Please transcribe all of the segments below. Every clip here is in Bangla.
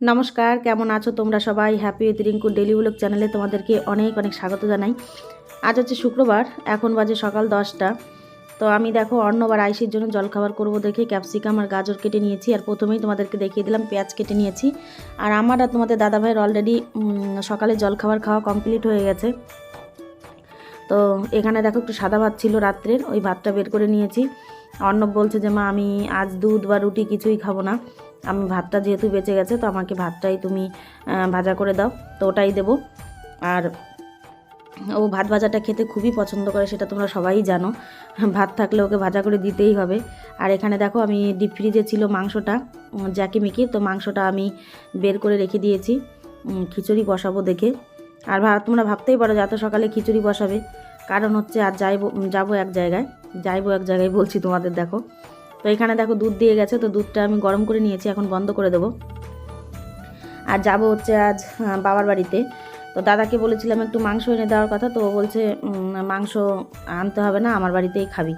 নমস্কার, কেমন আছো তোমরা সবাই? Happy with Rinku daily blog চ্যানেলে তোমাদেরকে অনেক অনেক স্বাগত জানাই। আজ হচ্ছে শুক্রবার, এখন বাজে সকাল দশটা। তো আমি দেখো অন্যবার আইসির জন্য জলখাবার করব দেখে ক্যাপসিকাম আর গাজর কেটে নিয়েছি আর প্রথমেই তোমাদেরকে দেখিয়ে দিলাম পেঁয়াজ কেটে নিয়েছি। আর আমার আর তোমাদের দাদাভাইয়ের অলরেডি সকালে জলখাবার খাওয়া কমপ্লিট হয়ে গেছে। তো এখানে দেখো একটু সাদা ভাত ছিল রাত্রের, ওই ভাতটা বের করে নিয়েছি। অর্ণব বলছে যে, মা, আমি আজ দুধ বা রুটি কিছুই খাব না। আমি ভাতটা যেহেতু বেঁচে গেছে, তো আমাকে ভাতটাই তুমি ভাজা করে দাও। তো ওটাই দেবো। আর ও ভাত ভাজাটা খেতে খুবই পছন্দ করে, সেটা তোমরা সবাই জানো। ভাত থাকলে ওকে ভাজা করে দিতেই হবে। আর এখানে দেখো, আমি ডিপ ফ্রিজে ছিল মাংসটা জ্যাকি মিকি। তো মাংসটা আমি বের করে রেখে দিয়েছি। খিচুড়ি বসাবো দেখে। আর তোমরা ভাবতেই পারো যে, এত সকালে খিচুড়ি বসাবে। কারণ হচ্ছে আর যাইবো যাব এক জায়গায়। যাইবো এক জায়গায়, বলছি তোমাদের দেখো। তো এখানে দেখো দুধ দিয়ে গেছে, তো দুধটা আমি গরম করে নিয়েছি, এখন বন্ধ করে দেবো। আর যাব হচ্ছে আজ বাবার বাড়িতে। তো দাদাকে বলেছিলাম একটু মাংস এনে দেওয়ার কথা, তো বলছে মাংস আনতে হবে না, আমার বাড়িতেই খাবি।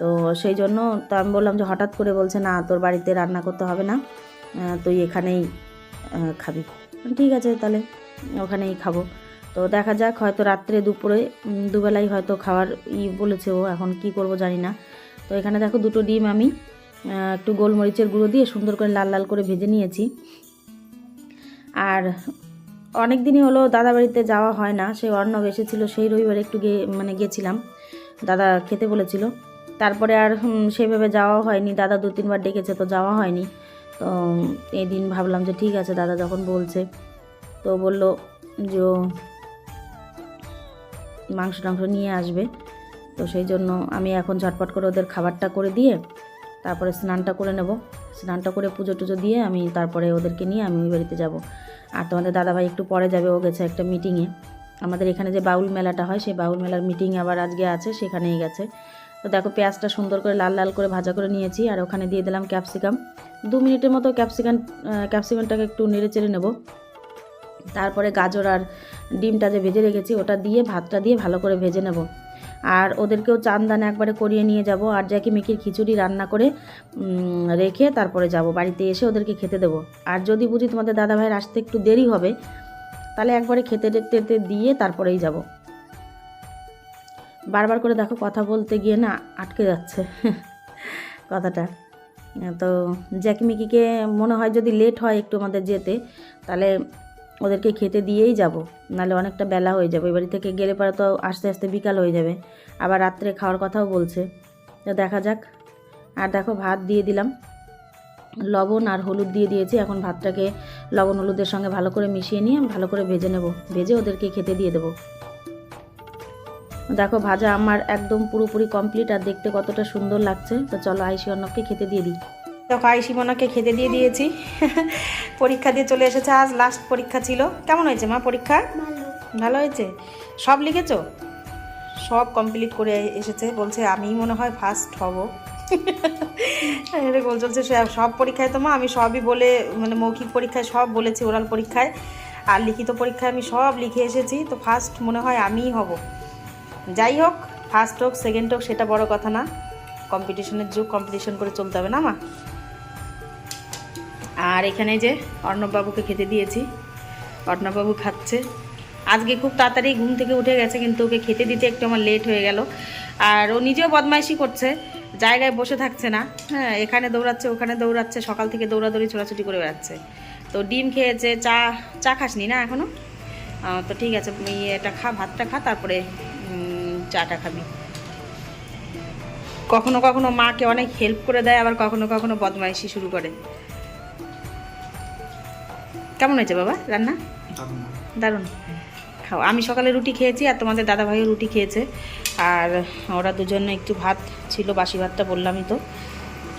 তো সেই জন্য তো আমি বললাম যে হঠাৎ করে বলছে, না, তোর বাড়িতে রান্না করতে হবে না তুই এখানেই খাবি। ঠিক আছে, তাহলে ওখানেই খাব। তো দেখা যাক হয়তো রাত্রে দুপুরে দুবেলাই হয়তো খাওয়ার ই বলেছে ও এখন কি করব জানি না। তো এখানে দেখো দুটো ডিম আমি একটু গোলমরিচের গুঁড়ো দিয়ে সুন্দর করে লাল লাল করে ভেজে নিয়েছি। আর অনেক দিনই হলো দাদা বাড়িতে যাওয়া হয় না সে অর্ণব এসেছিল সেই রবিবার একটু গে মানে গেছিলাম। দাদা খেতে বলেছিল। তারপরে আর সেভাবে যাওয়া হয়নি দাদা দু তিনবার ডেকেছে তো যাওয়া হয়নি। তো উম, এই দিন ভাবলাম যে ঠিক আছে দাদা যখন বলছে তো বলল যে মাংস টাংস নিয়ে আসবে। তো সেই জন্য আমি এখন ঝটপট করে ওদের খাবারটা করে দিয়ে তারপরে স্নানটা করে নেব। স্নানটা করে পুজো টুজো দিয়ে আমি তারপরে ওদেরকে নিয়ে আমি বাড়িতে যাব। আর তোমাদের দাদাভাই একটু পরে যাবে, ও গেছে একটা মিটিংয়ে আমাদের এখানে যে বাউল মেলাটা হয়, সেই বাউল মেলার মিটিং আবার আজকে আছে, সেখানেই গেছে। তো দেখো পেঁয়াজটা সুন্দর করে লাল লাল করে ভাজা করে নিয়েছি, আর ওখানে দিয়ে দিলাম ক্যাপসিকাম। দু মিনিটের মতো ক্যাপসিকাম ক্যাপসিকামটাকে একটু নেড়ে চেড়ে নেব। তারপরে গাজর আর ডিমটা যে ভেজে রেখেছি, ওটা দিয়ে, ভাতটা দিয়ে ভালো করে ভেজে নেব। আর ওদেরকেও চান দানা একবারে করিয়ে নিয়ে যাব। আর জ্যাকি মেকির খিচুড়ি রান্না করে রেখে তারপরে যাব। বাড়িতে এসে ওদেরকে খেতে দেবো। আর যদি বুঝি তোমাদের দাদা ভাইয়ের আসতে একটু দেরি হবে, তাহলে একবারে খেতে টেতে দিয়ে তারপরেই যাব। বারবার করে দেখো কথা বলতে গিয়ে না আটকে যাচ্ছে কথাটা। তো জ্যাকি মিকিকে মনে হয় যদি লেট হয় একটু আমাদের যেতে, তাহলে ওদেরকে খেতে দিয়েই যাব, নাহলে অনেকটা বেলা হয়ে যাবে। এবাড়ি থেকে গেলে পরে তো আস্তে আস্তে বিকাল হয়ে যাবে। আবার রাত্রে খাওয়ার কথাও বলছে। তো দেখা যাক। আর দেখো, ভাত দিয়ে দিলাম। লবণ আর হলুদ দিয়ে দিয়েছি। এখন ভাতটাকে লবণ হলুদের সঙ্গে ভালো করে মিশিয়ে নিয়ে ভালো করে ভেজে নেব। ভেজে ওদেরকে খেতে দিয়ে দেবো। দেখো, ভাজা আমার একদম পুরোপুরি কমপ্লিট আর দেখতে কতটা সুন্দর লাগছে। তো চলো আইসি অন্নকে খেতে দিয়ে দিই। দেখো আইসি মনাকে খেতে দিয়ে দিয়েছি। পরীক্ষা দিয়ে চলে এসেছে আজ লাস্ট পরীক্ষা ছিল। কেমন হয়েছে মা পরীক্ষা? ভালো। হয়েছে? সব লিখেছো? সব কমপ্লিট করে এসেছে বলছে আমি মনে হয় ফার্স্ট হব। এরকম চলছে সে- সব পরীক্ষায় তো মা আমি সবই বলে মানে মৌখিক পরীক্ষায় সব বলেছি ওরাল পরীক্ষায়। আর লিখিত পরীক্ষায় আমি সব লিখে এসেছি তো ফার্স্ট মনে হয় আমিই হব। যাই হোক ফার্স্ট হোক সেকেন্ড হোক সেটা বড় কথা না। কম্পিটিশনের যুগ কম্পিটিশন করে চলতে হবে না মা? আর এখানে যে অর্ণববাবুকে খেতে দিয়েছি। অর্ণববাবু খাচ্ছে। আজকে খুব তাড়াতাড়ি ঘুম থেকে উঠে গেছে, কিন্তু ওকে খেতে দিতে একটু আমার লেট হয়ে গেল। আর ও নিজেও বদমাইশি করছে, জায়গায় বসে থাকছে না। হ্যাঁ এখানে দৌড়াচ্ছে, ওখানে দৌড়াচ্ছে, সকাল থেকে দৌড়াদৌড়ি ছোটাছুটি করে বেড়াচ্ছে। তো ডিম খেয়েছে, চা চা খাসনি না এখনও তো ঠিক আছে এটা খা, ভাতটা খা, তারপরে চাটা খাবি। কখনো কখনো মাকে অনেক হেল্প করে দেয়, আবার কখনো কখনো বদমাইশি শুরু করে। কেমন হয়েছে বাবা? রান্না? দারুণ। খাও আমি সকালে রুটি খেয়েছি আর তোমাদের দাদা ভাইও রুটি খেয়েছে। আর ওরা দুজনে একটু ভাত ছিল বাসি ভাতটা বললামই তো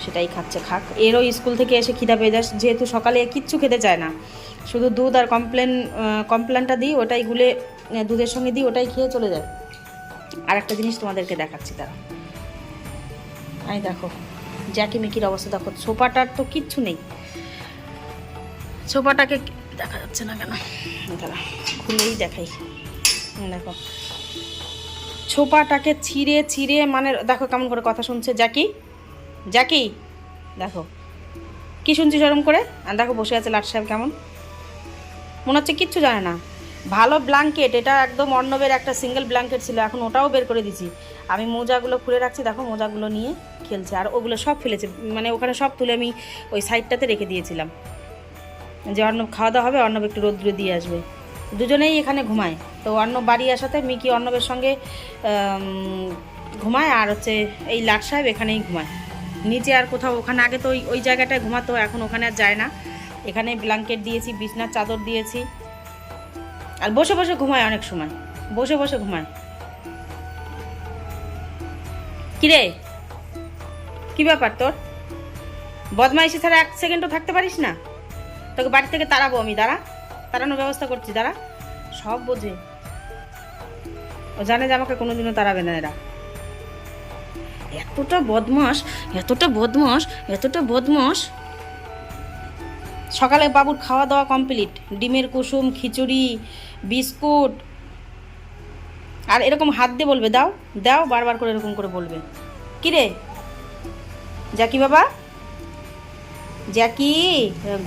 সেটাই খাচ্ছে খাক। এরও স্কুল থেকে এসে খিদা পেয়ে যাস যেহেতু সকালে কিচ্ছু খেতে চায় না। শুধু দুধ আর কমপ্লেন কমপ্লেনটা দিই ওটাই গুলে দুধের সঙ্গে দিই ওটাই খেয়ে চলে যায়। আর একটা জিনিস তোমাদেরকে দেখাচ্ছি তারা এই দেখো জ্যাকি মিকির অবস্থা দেখো সোফাটার তো কিচ্ছু নেই। সোফাটাকে দেখা যাচ্ছে না কেন? দাঁড়া, খুলেই দেখাই। দেখো। ছোপাটাকে ছিঁড়ে ছিঁড়ে মানে দেখো কেমন করে কথা শুনছে। জ্যাকি জ্যাকি, দেখো। কি শুনছি ওরম করে? আর দেখো, বসে আছে লাট সাহেব কেমন। মনে হচ্ছে কিচ্ছু জানে না। ভালো ব্ল্যাঙ্কেট এটা একদম অর্ণবের একটা সিঙ্গেল ব্ল্যাঙ্কেট ছিল, এখন ওটাও বের করে দিছি। আমি মোজাগুলো খুলে রাখছি, দেখো মোজাগুলো নিয়ে খেলছে, আর ওগুলো সব ফেলেছে। মানে ওখানে সব তুলে আমি ওই সাইডটাতে রেখে দিয়েছিলাম। যে অর্ণব খাওয়া দাওয়া হবে, অর্ণব একটু রোদ্রে দিয়ে আসবে। দুজনেই এখানে ঘুমায়। তো অর্ণব বাড়ি আসাতে মিকি অর্ণবের সঙ্গে ঘুমায় আর হচ্ছে এই লাট সাহেব এখানেই ঘুমায়। নিচে আর কোথাও, ওখানে আগে তো ওই ওই জায়গাটায় ঘুমাতো, এখন ওখানে আর যায় না। এখানে ব্ল্যাঙ্কেট দিয়েছি, বিছনার চাদর দিয়েছি। আর বসে বসে ঘুমায় অনেক সময়। বসে বসে ঘুমায়। কিরে? কি ব্যাপার তোর? বদমাইশি ছাড়া এক সেকেন্ডও থাকতে পারিস না? তোকে বাড়ি থেকে তাড়াবো আমি, দাঁড়া। তাড়ানোর ব্যবস্থা করছি, দাঁড়া। সব বোঝে। ও জানে যে আমাকে কোনোদিনও তাড়াবে না এরা। এতটা বদমাস এতটা বদমাস এতটা বদমাস সকালে বাবুর খাওয়া দাওয়া কমপ্লিট। ডিমের কুসুম, খিচুড়ি, বিস্কুট। আর এরকম হাত দিয়ে বলবে, দাও দাও, বারবার করে এরকম করে বলবে। কি রে জ্যাকি বাবা? জ্যাকি,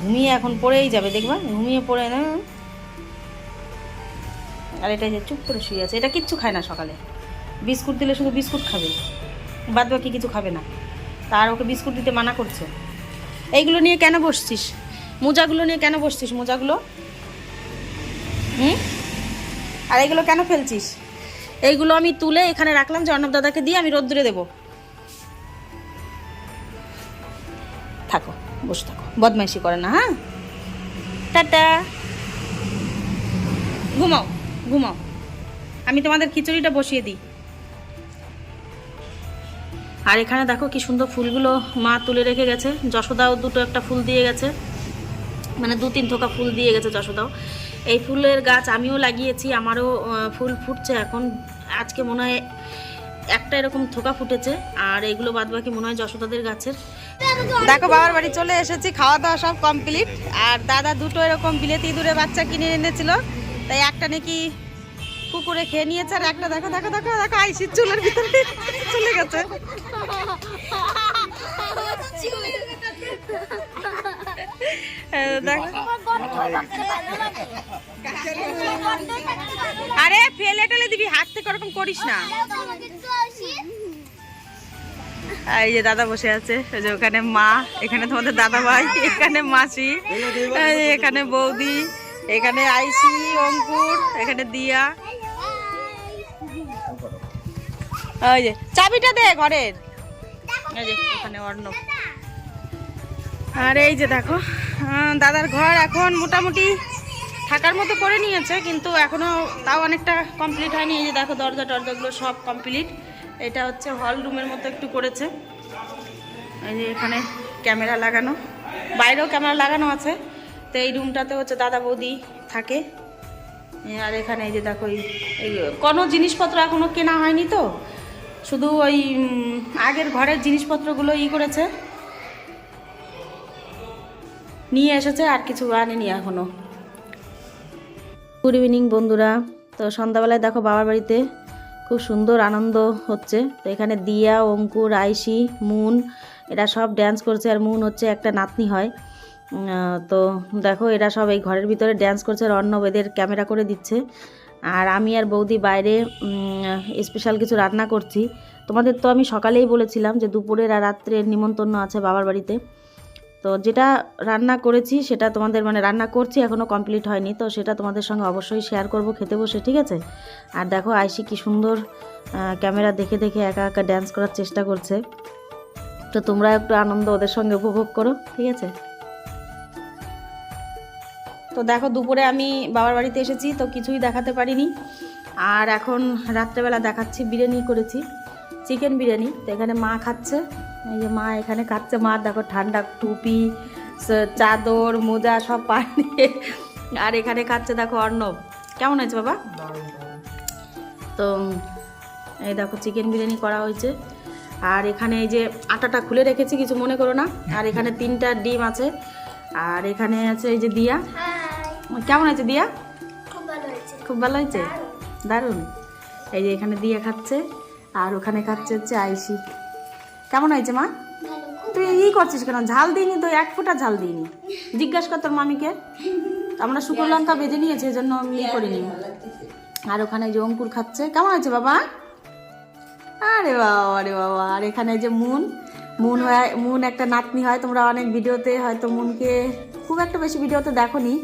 ঘুমিয়ে এখন পড়েই যাবে, দেখবা? ঘুমিয়ে পড়ে না। আর এটা যে চুপ করে শুয়ে আছে, এটা কিচ্ছু খায় না সকালে। বিস্কুট দিলে শুধু বিস্কুট খাবে। বাদ বাকি কিছু খাবে না। তার ওকে বিস্কুট দিতে মানা করছে। এইগুলো নিয়ে কেন বসছিস? মোজাগুলো নিয়ে কেন বসছিস, মোজাগুলো? হুম? আর এগুলো কেন ফেলছিস? এইগুলো আমি তুলে এখানে রাখলাম যে অর্ণব দাদাকে দিয়ে আমি রোদ্দুরে দেবো। থাকো। বসে থাকো। বদমাইশি করে না হ্যাঁ? টাটা। ঘুমাও ঘুমাও। আমি তোমাদের খিচুড়িটা বসিয়ে দিই। আর এখানে দেখো কি সুন্দর ফুলগুলো মা তুলে রেখে গেছে। যশোদাও দুটো একটা ফুল দিয়ে গেছে। মানে দু তিন থোকা ফুল দিয়ে গেছে যশোদাও। এই ফুলের গাছ আমিও লাগিয়েছি, আমারও ফুল ফুটছে এখন। আজকে মনে হয় একটা এরকম থোকা ফুটেছে আর এগুলো বাদ বাকি মনে হয় যশোদাদের গাছের। দেখো বাবার বাড়ি চলে এসেছি খাওয়া দাওয়া সব কমপ্লিট আর দাদা দুটো এরকম বিলেতি দূরে বাচ্চা কিনে এনেছিল তাই একটা নাকি কুকুরে খেয়ে নিয়েছে আর একটা দেখো দেখো দেখো দেখো আইসির চুলের ভিতরে চলে গেছে। আরে, ফেলে টেলে দিবি, হাত থেকে করিস না। এই যে দাদা বসে আছে, এই যে ওখানে মা, এখানে তোমাদের দাদা ভাই এখানে মাসি এখানে বৌদি, এখানে আইসি, অঙ্কুর, এখানে দিয়া। ওই যে, চাবিটা দে ঘরের। এখানে অর্ণব। আর এই যে দেখো দাদার ঘর এখন মোটামুটি থাকার মতো করে নিয়েছে, কিন্তু এখনও তাও অনেকটা কমপ্লিট হয়নি। এই যে দেখো, দরজা টরজাগুলো সব কমপ্লিট এটা হচ্ছে হল রুমের মতো একটু করেছে। এই যে এখানে ক্যামেরা লাগানো। বাইরেও ক্যামেরা লাগানো আছে। তো এই রুমটাতে হচ্ছে দাদা বৌদি থাকে। আর এখানে এই যে দেখো, এই- কোনো জিনিসপত্র এখনও কেনা হয়নি তো। শুধু ওই আগের ঘরের জিনিসপত্রগুলো ই করেছে। নিয়ে এসেছে আর কিছু আনেনি এখনও। গুড ইভিনিং বন্ধুরা। তো সন্ধ্যাবেলায় দেখো বাবার বাড়িতে খুব সুন্দর আনন্দ হচ্ছে। তো এখানে দিয়া, অঙ্কুর, আইসি, মুন, এরা সব ড্যান্স করছে। আর মুন হচ্ছে একটা নাতনি হয়। তো দেখো, এরা সব এই ঘরের ভিতরে ড্যান্স করছে আর অর্ণব বেদের ক্যামেরা করে দিচ্ছে। আর আমি আর বৌদি বাইরে স্পেশাল কিছু রান্না করছি। তোমাদের তো আমি সকালেই বলেছিলাম যে দুপুরের আর রাত্রের নিমন্ত্রণ আছে বাবার বাড়িতে। তো যেটা রান্না করেছি, সেটা তোমাদের মানে রান্না করছি এখনও কমপ্লিট হয়নি। তো সেটা তোমাদের সঙ্গে অবশ্যই শেয়ার করব, খেতে বসে, ঠিক আছে? আর দেখো, আইসি কি সুন্দর ক্যামেরা দেখে দেখে একা একা ড্যান্স করার চেষ্টা করছে। তো তোমরা একটু আনন্দ ওদের সঙ্গে উপভোগ করো, ঠিক আছে? তো দেখো, দুপুরে আমি বাবার বাড়িতে এসেছি, তো কিছুই দেখাতে পারিনি। আর এখন রাত্রেবেলা দেখাচ্ছি, বিরিয়ানি করেছি, চিকেন বিরিয়ানি। তো এখানে মা খাচ্ছে। এই যে মা এখানে খাচ্ছে মা দেখো ঠান্ডা টুপি চাদর মোজা সব পায়ে আর এখানে খাচ্ছে দেখো অর্ণব। কেমন আছে বাবা? তো এই দেখো চিকেন বিরিয়ানি করা হয়েছে। আর এখানে এই যে আটাটা খুলে রেখেছি কিছু মনে করো না। আর এখানে তিনটা ডিম আছে। আর এখানে আছে এই যে দিয়া। কেমন আছে দিয়া? খুব ভালো হয়েছে। দারুণ। এই যে এখানে দিয়া খাচ্ছে। আর ওখানে খাচ্ছে হচ্ছে আইসি। কেমন হয়েছে মা? তুই ই করছিস কেন? ঝাল দিইনি তো এক ফোঁটা ঝাল দিইনি। জিজ্ঞাসা কর তোর মামিকে। আমরা শুকনো লঙ্কা বেজে নিয়েছি এজন্য আমি ই করিনি। আর ওখানে যে অঙ্কুর খাচ্ছে। কেমন হয়েছে বাবা? আরে বাবা আরে বাবা। আর এখানে যে মুন। মুন হয় মুন একটা নাতনি হয়। তোমরা অনেক ভিডিওতে হয়তো মুনকে খুব একটা বেশি ভিডিওতে দেখোনি।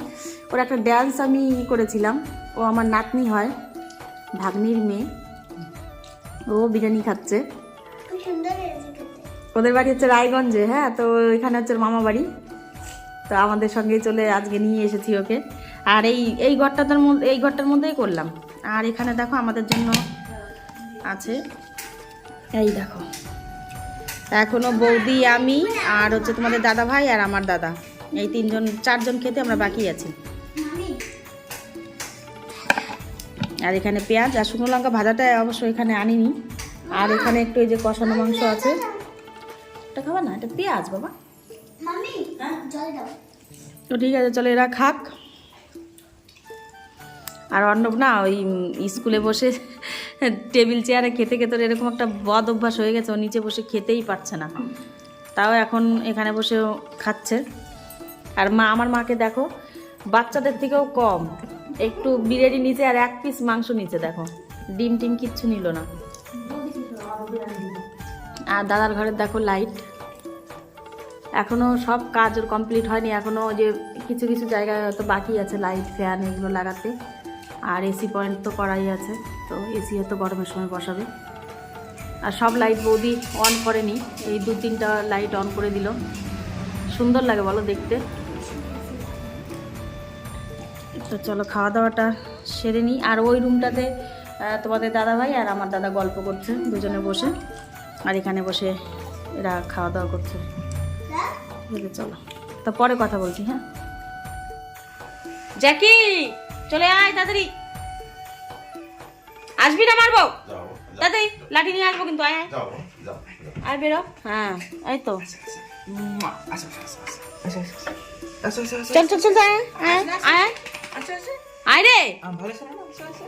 ওর একটা ড্যান্স আমি ই করেছিলাম। ও আমার নাতনি হয় ভাগ্নির মেয়ে। ও বিরিয়ানি খাচ্ছে। ওদের বাড়ি হচ্ছে রায়গঞ্জে হ্যাঁ? তো এখানে হচ্ছে মামা বাড়ি। তো আমাদের সঙ্গে চলে আজকে নিয়ে এসেছি ওকে। আর এই এই ঘরটার মধ্যে, এই ঘরটার মধ্যেই করলাম। আর এখানে দেখো আমাদের জন্য আছে, এই দেখো। এখনও বৌদি, আমি আর হচ্ছে তোমাদের দাদা ভাই আর আমার দাদা। এই তিনজন, চারজন খেতে আমরা বাকি আছি। আর এখানে পেঁয়াজ আর শুকনো লঙ্কা ভাজাটা অবশ্য এখানে আনিনি। আর এখানে একটু এই যে কষানো মাংস আছে। এটা খাবা না এটা পেঁয়াজ বাবা। মামি তো ঠিক আছে চলো এরা খাক। আর অর্ণব না ওই স্কুলে বসে টেবিল চেয়ারে খেতে খেতে এরকম একটা বদ অভ্যাস হয়ে গেছে ও নিচে বসে খেতেই পারছে না। তাও এখন এখানে বসে খাচ্ছে। আর মা আমার মাকে দেখো বাচ্চাদের থেকেও কম। একটু বিরিয়ানি নিচে আর এক পিস মাংস নিচে দেখো। ডিম টিম কিচ্ছু নিল না। আর দাদার ঘরের দেখো লাইট এখনও সব কাজ কমপ্লিট হয়নি, এখনও যে কিছু কিছু জায়গায় হয়তো বাকি আছে লাইট ফ্যান এগুলো লাগাতে। আর এসি পয়েন্ট তো করাই আছে, তো এসি হয়তো গরমের সময় বসাবে। আর সব লাইট বৌদি অন করেনি, এই দু তিনটা লাইট অন করে দিল। সুন্দর লাগে বলো দেখতে। তো চলো খাওয়া দাওয়াটা সেরে নিই। আর ওই রুমটাতে তোমাদের দাদা ভাই আর আমার দাদা গল্প করছে, দুজনে বসে। আর এখানে বসে এরা খাওয়া দাওয়া করছে চলো। তা পরে কথা বলছি হ্যাঁ? জ্যাকি চলে আয় তাড়াতাড়ি। আসবি না মারবো? যাও তাড়াতাড়ি লাঠি নিয়ে আসব কিন্তু আয় আয়। যাও যাও আয় বেরো। হ্যাঁ এই তো। আসো আসো আসো আসো আসো চল চল চল আয় আয় আসো আয়। রে। আম ভালো শোনো না আসো আসো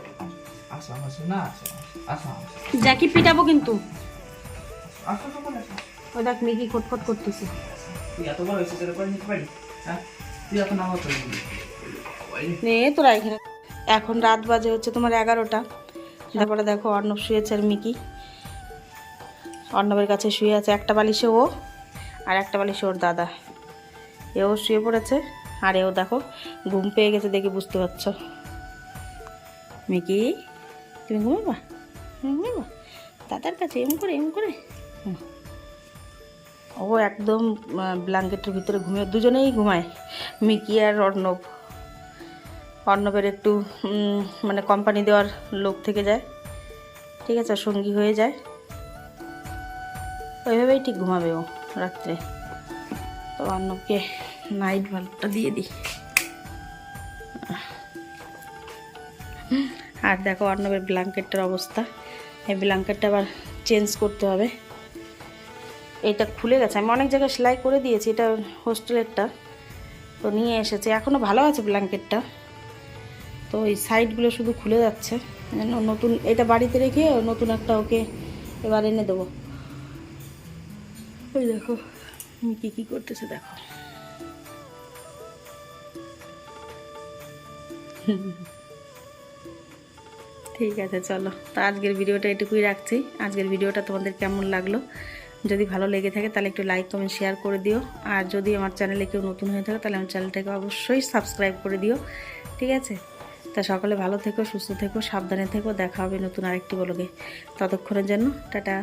আসো আসো না আসো আসো আসো। জ্যাকি পিটাবো কিন্তু। ওই দেখ মিকি খটখট করতেছে। তুই এত বড় হয়েছিস নিতে পারি হ্যাঁ? তুই এখন আমার চলে নে তোরা এখানে এখন রাত বাজে হচ্ছে তোমার এগারোটা। তারপরে দেখো অর্ণব শুয়েছে আর মিকি। অর্ণবের কাছে শুয়ে আছে একটা বালিশে ও আর একটা বালিশে ওর দাদা। এও শুয়ে পড়েছে আর এও দেখো ঘুম পেয়ে গেছে দেখে বুঝতে পারছ। মিকি তুমি ঘুমাবা? ঘুমাবা? দাদার কাছে এম করে এম করে। ও একদম ব্ল্যাঙ্কেটের ভিতরে ঘুমিয়ে দুজনেই ঘুমায়। মিকি আর অর্ণব। অর্ণবের একটু মানে কোম্পানি দেওয়ার লোক থেকে যায়। ঠিক আছে, সঙ্গী হয়ে যায়। ওইভাবেই ঠিক ঘুমাবে ও রাত্রে। তো অর্ণবকে নাইট বাল্বটা দিয়ে দিই। আর দেখো অর্ণবের ব্ল্যাঙ্কেটটার অবস্থা। এই ব্ল্যাঙ্কেটটা আবার চেঞ্জ করতে হবে। এইটা খুলে গেছে। আমি অনেক জায়গায় সেলাই করে দিয়েছি, এটা হোস্টেলেরটা তো নিয়ে এসেছে। এখনও ভালো আছে ব্ল্যাঙ্কেটটা। তো এই সাইডগুলো শুধু খুলে যাচ্ছে। নতুন, এটা বাড়িতে রেখে নতুন একটা ওকে এবার এনে দেবো। ওই দেখো মিকি কী করতেছে, দেখো। ঠিক আছে, চলো। তো আজকের ভিডিওটা এটুকুই রাখছি। আজকের ভিডিওটা তোমাদের কেমন লাগল? যদি ভালো লেগে থাকে তাহলে একটু লাইক কমেন্ট শেয়ার করে দিও। আর যদি আমার চ্যানেলে কেউ নতুন হয়ে থাকে তাহলে আমার চ্যানেলটাকে অবশ্যই সাবস্ক্রাইব করে দিও। ঠিক আছে? তা সকলে ভালো থেকো, সুস্থ থেকো, সাবধানে থেকো। দেখা হবে নতুন আরেকটি বলগে ততক্ষণের জন্য, টাটা।